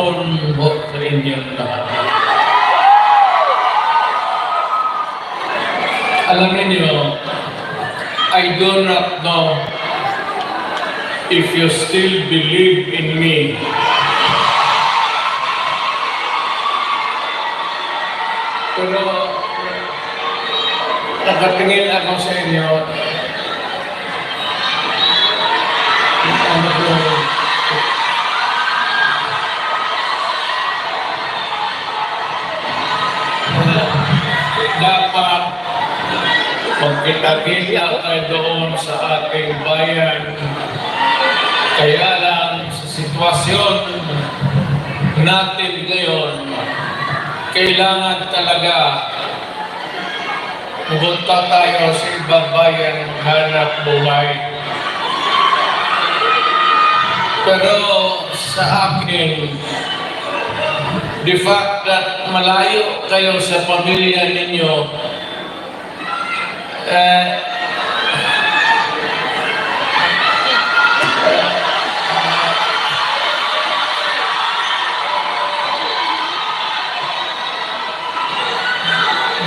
Pumbo oh, sa inyong lahat. Alam niyo, I do not know if you still believe in me. Pero nagkatingin ako sa inyo magkita-kita tayo doon sa ating bayan. Kaya lang sa sitwasyon natin ngayon, kailangan talaga pumunta tayo sa ibang bayan hanap buhay. Pero sa akin, the fact that malayo kayo sa pamilya ninyo, eh,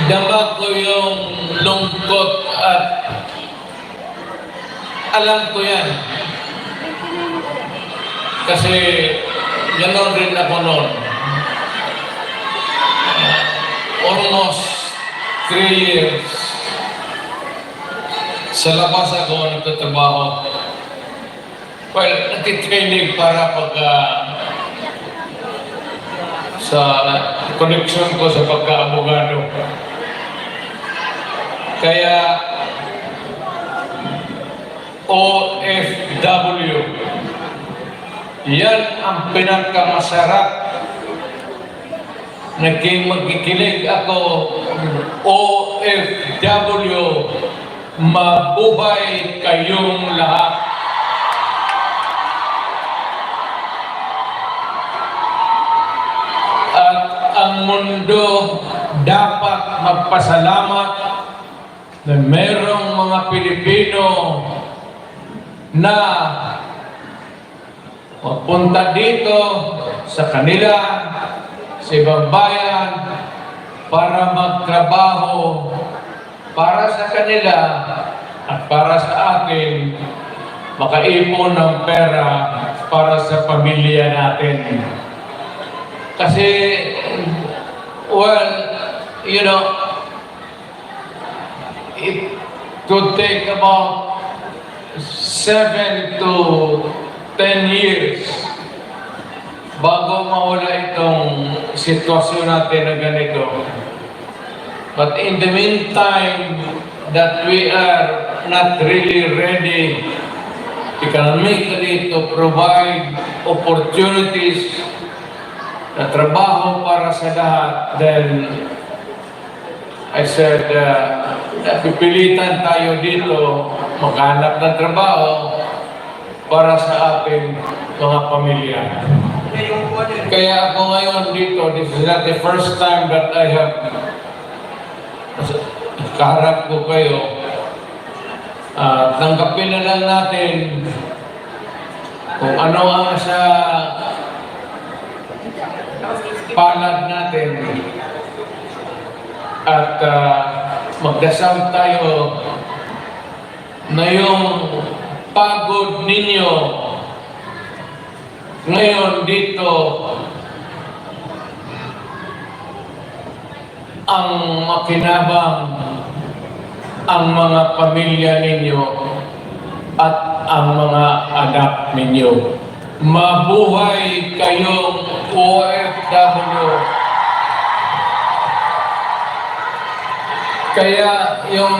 dama ko yung lungkot at alam ko yan. Kasi gano'n rin ako noon. Almost three years sa labas ako nagtatrabaho. Well, nagtitraining para pag ah, sa connection ko sa pagka-abogado. Kaya OFW yan ang pinakamasarap naging magkikilig ako OFW mabuhay kayong lahat. At ang mundo dapat magpasalamat na merong mga Pilipino na magpunta dito sa kanila, sa ibang bayan, para magtrabaho para sa kanila at para sa akin, makaipon ng pera para sa pamilya natin. Kasi, well, you know, it could take about seven to ten years bago mawala itong sitwasyon natin na ganito. But in the meantime, that we are not really ready economically to provide opportunities na trabaho para sa lahat, then I said, uh, napipilitan tayo dito maghanap ng trabaho para sa ating mga pamilya. Kaya ako ngayon dito, this is not the first time that I have kaharap ko kayo. Ah, tanggapin na lang natin kung ano ang sa palad natin at ah, magdasal tayo na yung pagod ninyo ngayon dito ang makinabang ang mga pamilya ninyo at ang mga anak ninyo. Mabuhay kayong OFW. Kaya yung